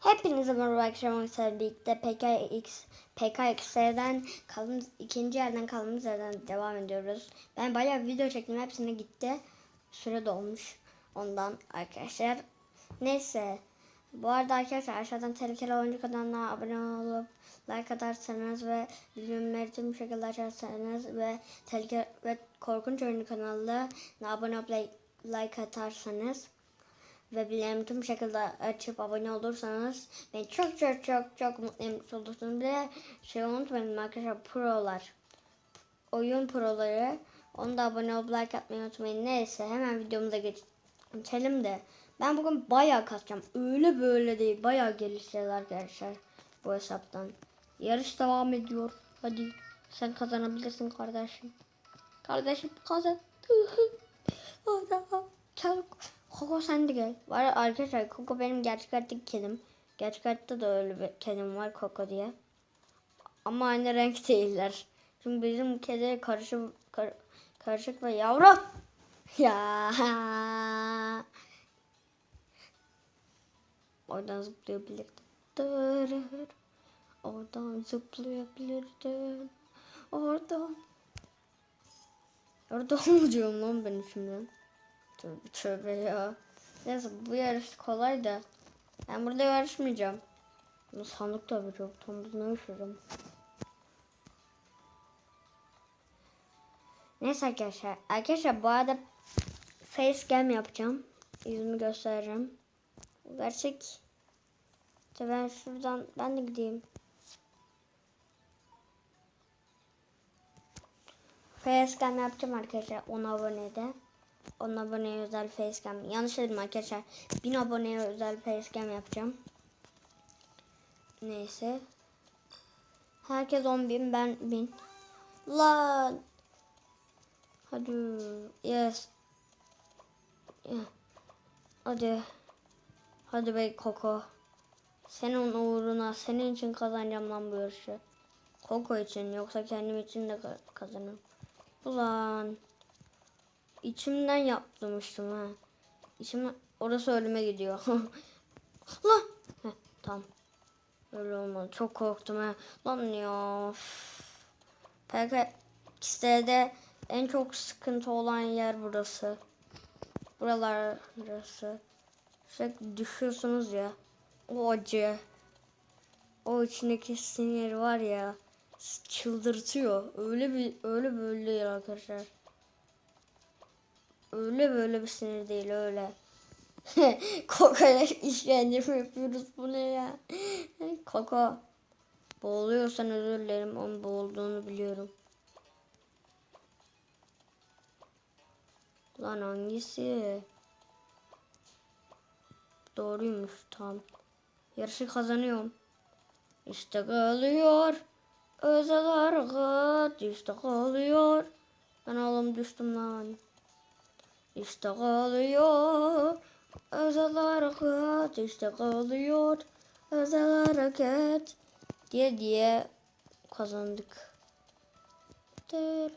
Hepinize merhaba arkadaşlar birlikte PKX PKX'den kaldığımız ikinci yerden kaldığımız yerden devam ediyoruz. Ben bayağı video çektim hepsine gitti. Süre dolmuş ondan arkadaşlar. Neyse bu arada arkadaşlar aşağıdan tehlikeli oyuncu kanalına abone olup like atarsanız ve bildirimleri tüm şekilde açarsanız ve tehlikeli ve korkunç oyuncu kanalına abone olup like, like atarsanız ve bildirim tüm şekilde açıp abone olursanız beni çok çok çok çok mutlu etmiş olursunuz. Bir de şey unutmayın arkadaşlar prolar. Oyun proları. Onu da abone olup like atmayı unutmayın. Neyse hemen videomuza geç- geçelim de. Ben bugün bayağı kasacağım. Öyle böyle değil. Bayağı gelişeceğiz arkadaşlar. Bu hesaptan. Yarış devam ediyor. Hadi sen kazanabilirsin kardeşim. Kardeşim kazan. Çabuk. Koko sen de gel. Var arkadaşlar Koko benim gerçek hayattaki kedim. Gerçek hayatta da öyle bir kedim var Koko diye. Ama aynı renk değiller. Çünkü bizim kedi karışık kar- karışık ve yavru. Ya. Oradan zıplayabilirdim. Oradan zıplayabilirdim. Oradan. Orada olmayacağım lan ben şimdi. Tövbe tövbe ya. Neyse bu yarış kolay da. Ben burada yarışmayacağım. Bunu sandıkta bir yok. Tam ne yaşayacağım. Neyse arkadaşlar. Arkadaşlar bu arada facecam yapacağım. Yüzümü göstereceğim. Gerçek. İşte ben şuradan ben de gideyim. Facecam yapacağım arkadaşlar 10 abonede. 10 aboneye özel facecam. Yanlış dedim arkadaşlar. 1000 aboneye özel facecam yapacağım. Neyse. Herkes 10 bin ben 1000. Lan. Hadi. Yes. Hadi. Hadi be Koko. Senin uğruna senin için kazanacağım lan bu yarışı. Koko için yoksa kendim için de ka- kazanırım. Ulan. İçimden yaptırmıştım ha. İçimden orası ölüme gidiyor. Lan. Heh, tamam. Öyle olmadı. Çok korktum ha. Lan ya. Peki de en çok sıkıntı olan yer burası. Buralar burası. Sürekli düşüyorsunuz ya. O acı. O içindeki sinir var ya. Çıldırtıyor. Öyle bir öyle böyle değil arkadaşlar. Öyle böyle bir sinir değil öyle. Koko'ya işkence mi yapıyoruz bu ne ya? Koko. Boğuluyorsan özür dilerim. Onun boğulduğunu biliyorum. Lan hangisi? Doğruymuş tam. Yarışı kazanıyorum. İşte kalıyor. Özel hareket işte kalıyor. Ben oğlum düştüm lan. İşte kalıyor. Özel hareket işte kalıyor. Özel hareket diye diye kazandık. Dın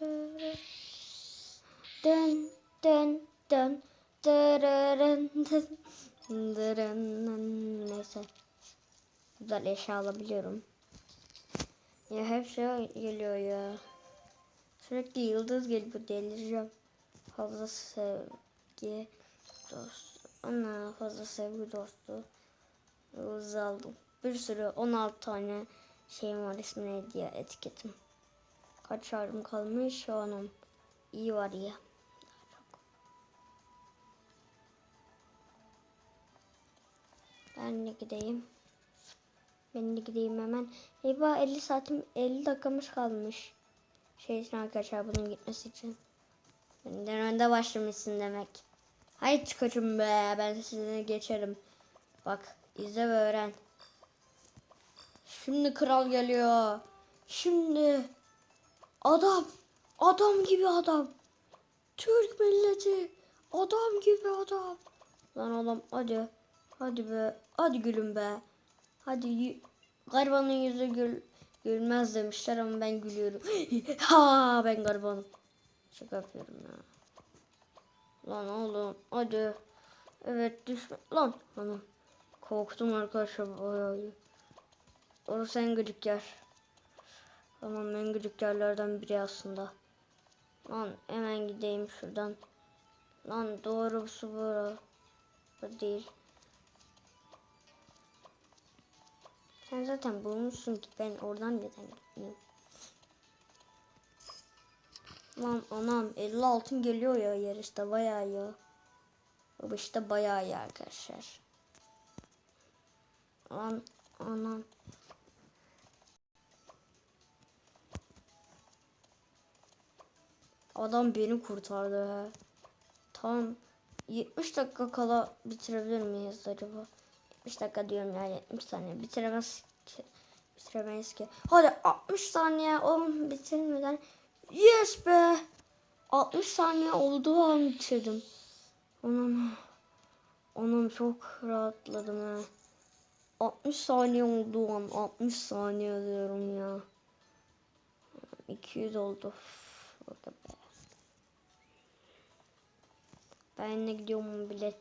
dın dın dırırın dın dırın. Neyse. Güzel eşya alabiliyorum. Ya hep şey geliyor ya. Sürekli yıldız geliyor delireceğim. Fazla sevgi dostu. Ana fazla sevgi dostu. Yıldız aldım. Bir sürü 16 tane şeyim var ismine hediye etiketim. Kaç şarjım kalmış? Onun. İyi var ya. Ben de gideyim. Ben de gideyim hemen. Eyvah 50 saatim 50 dakikamız kalmış. Şey için arkadaşlar bunun gitmesi için. Benden önde başlamışsın demek. Haydi çıkacım be ben sizinle geçerim. Bak izle ve öğren. Şimdi kral geliyor. Şimdi adam adam gibi adam. Türk milleti adam gibi adam. Lan oğlum hadi. Hadi be. Hadi gülüm be. Hadi garibanın yüzü gül gülmez demişler ama ben gülüyorum. ha ben garibanım. Şaka yapıyorum ya. Lan oğlum hadi. Evet düşme. Lan lan. Korktum arkadaşlar bayağı. Orası en gıcık yer. Tamam en gıcık yerlerden biri aslında. Lan hemen gideyim şuradan. Lan doğrusu bu. Bu değil. Sen zaten bulmuşsun ki ben oradan neden gitmeyeyim? Lan anam 50 altın geliyor ya yarışta bayağı ya. Bu işte bayağı iyi arkadaşlar. Lan anam. Adam beni kurtardı ha. Tam 70 dakika kala bitirebilir miyiz acaba? 70 dakika diyorum ya 70 saniye bitiremez ki. Bitiremeyiz ki. Hadi 60 saniye oğlum bitirmeden. Yes be. 60 saniye olduğu an bitirdim. Anam. Anam çok rahatladım ha. 60 saniye olduğu an 60 saniye diyorum ya. 200 oldu. Ben de gidiyorum bilet.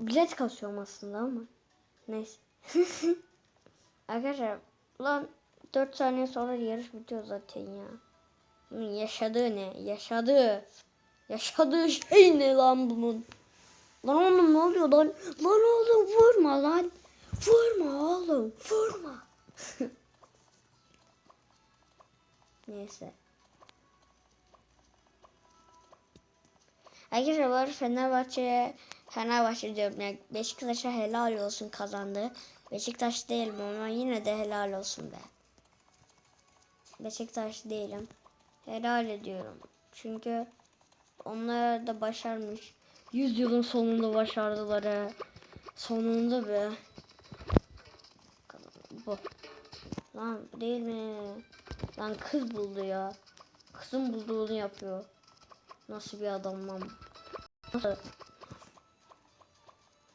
Bilet kasıyorum aslında ama. Neyse. Arkadaşlar lan 4 saniye sonra yarış bitiyor zaten ya. Bunun yaşadığı ne? Yaşadığı. Yaşadığı şey ne lan bunun? Lan oğlum ne oluyor lan? Lan oğlum vurma lan. Vurma oğlum vurma. Neyse. Arkadaşlar var Fenerbahçe'ye Fenerbahçe diyorum ya Beşiktaş'a helal olsun kazandı. Beşiktaş değilim ama yine de helal olsun be. Beşiktaş değilim. Helal ediyorum. Çünkü onlar da başarmış. 100 yılın sonunda başardılar he. Sonunda be. Bu. Lan değil mi? Lan kız buldu ya. Kızın bulduğunu yapıyor. Nasıl bir adam lan? Nasıl?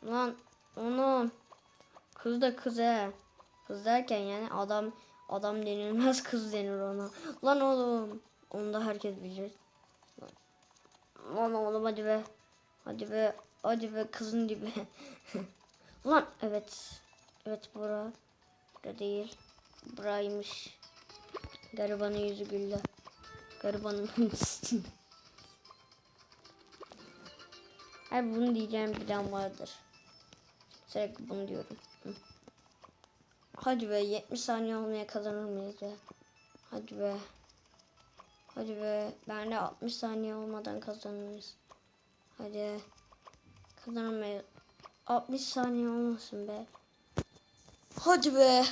Lan onun kız da kız he. Kız derken yani adam adam denilmez kız denir ona. Lan oğlum onu da herkes bilir. Lan, oğlum hadi be. Hadi be. Hadi be kızın dibi. Lan evet. Evet bura. Bura değil. Buraymış. Garibanın yüzü güldü. Garibanın Her bunu diyeceğim bir vardır. Sürekli bunu diyorum. Hadi be 70 saniye olmaya kazanır mıyız be? Hadi be. Hadi be. Ben de 60 saniye olmadan kazanırız. Hadi. Kazanamayız. 60 saniye olmasın be. Hadi be.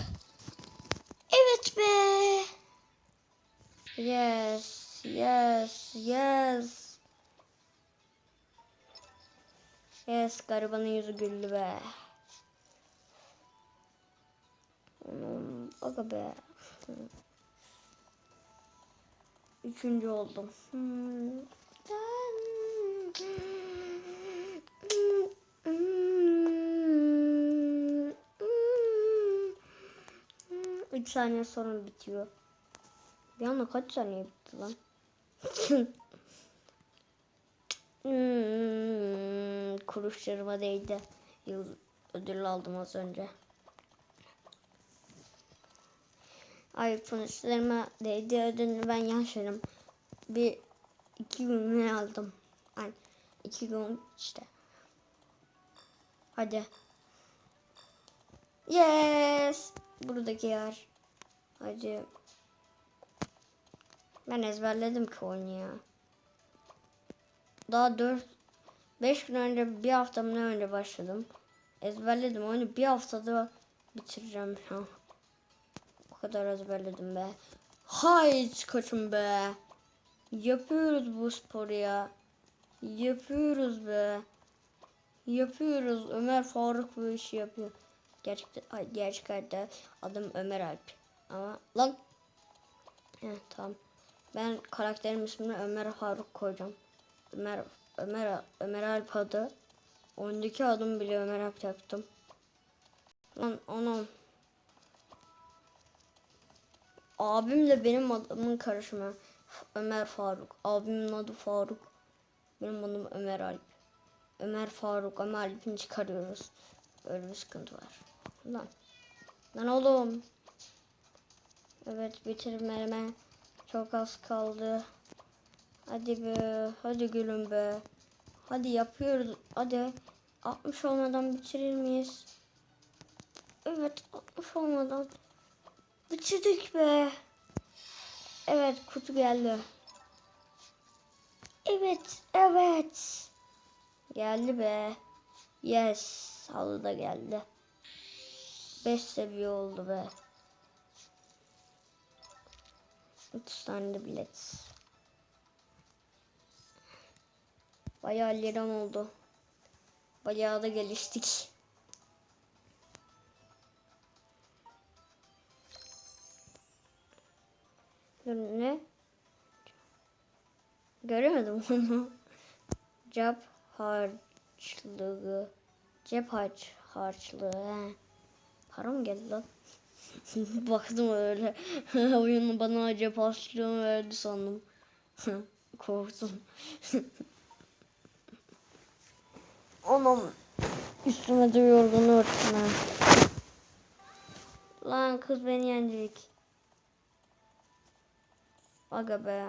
Evet be. Yes. Yes. Yes. Yes. Garibanın yüzü güldü be. Aga be. Üçüncü oldum. Hmm. Üç saniye sonra bitiyor. Bir anda kaç saniye bitti lan? hmm, kuruşlarıma değdi. Yıl ödül aldım az önce. Ay kuruşlarıma değdi ödülünü ben yaşarım. Bir iki gün ne aldım? Ay iki gün işte. Hadi. Yes. Buradaki yer. Hadi. Ben ezberledim ki oyunu ya. Daha 4 5 gün önce bir hafta mı ne önce başladım. Ezberledim oyunu bir haftada bitireceğim şu an. Kadar ezberledim be. Hayt koçum be. Yapıyoruz bu sporu ya. Yapıyoruz be. Yapıyoruz. Ömer Faruk bu işi yapıyor. Gerçekten ay, gerçek hayatta adım Ömer Alp. Ama lan Heh, tamam. Ben karakterim ismini Ömer Faruk koyacağım. Ömer Ömer Ömer Alp adı. Oyundaki adım bile Ömer Alp yaptım. Lan anam. Abimle benim adımın karışımı. Ömer Faruk. Abimin adı Faruk. Benim adım Ömer Alp. Ömer Faruk, Ömer Alp'ini çıkarıyoruz. Böyle bir sıkıntı var. Lan. Lan oğlum. Evet bitirmeme çok az kaldı. Hadi be. Hadi gülüm be. Hadi yapıyoruz. Hadi. 60 olmadan bitirir miyiz? Evet 60 olmadan. Bitirdik be. Evet kutu geldi. Evet, evet. Geldi be. Yes, halı da geldi. 5 seviye oldu be. 30 tane de bilet. Bayağı liram oldu. Bayağı da geliştik. Göremedim onu. Cep harçlığı. Cep harç harçlığı. He. Para mı geldi lan? Baktım öyle. Oyunu bana cep harçlığını verdi sandım. Korktum. Anam. Üstüme de yorgun örtme. Lan kız beni yenecek. Aga be.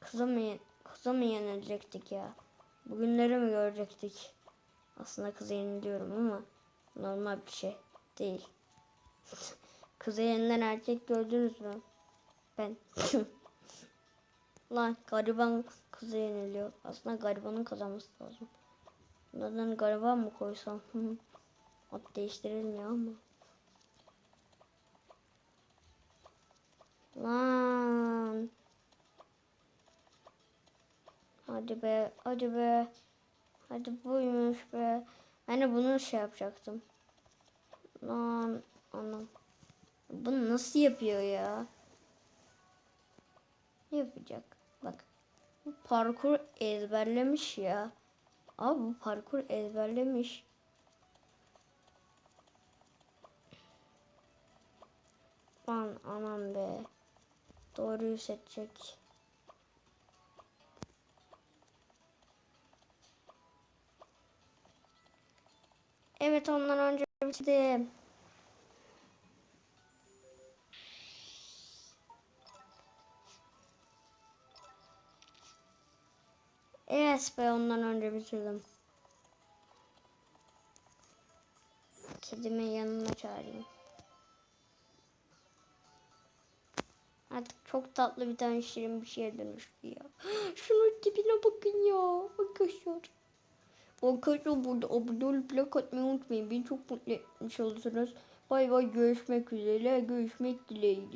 Kıza mı, kıza mı yenilecektik ya? Bugünleri mi görecektik? Aslında kıza yeniliyorum ama normal bir şey değil. Kıza yenilen erkek gördünüz mü? Ben. Lan gariban kıza yeniliyor. Aslında garibanın kazanması lazım. Bunlardan gariban mı koysam? Ad değiştirilmiyor ama. Lan. Hadi be, hadi be. Hadi buymuş be. Hani bunu şey yapacaktım. Lan anam. Bunu nasıl yapıyor ya? Yapacak? Bak. Bu parkur ezberlemiş ya. Abi bu parkur ezberlemiş. Lan anam be. Doğruyu seçecek. Evet ondan önce bitirdim. Evet be ondan önce bitirdim. Kedimi yanıma çağırayım. Artık çok tatlı bir tane şirin bir şeye dönüştü ya. Şunun tipine bakın ya. Arkadaşlar. Arkadaşlar burada abone olup like atmayı unutmayın. Beni çok mutlu etmiş olursunuz. Bay bay görüşmek üzere. Görüşmek dileğiyle.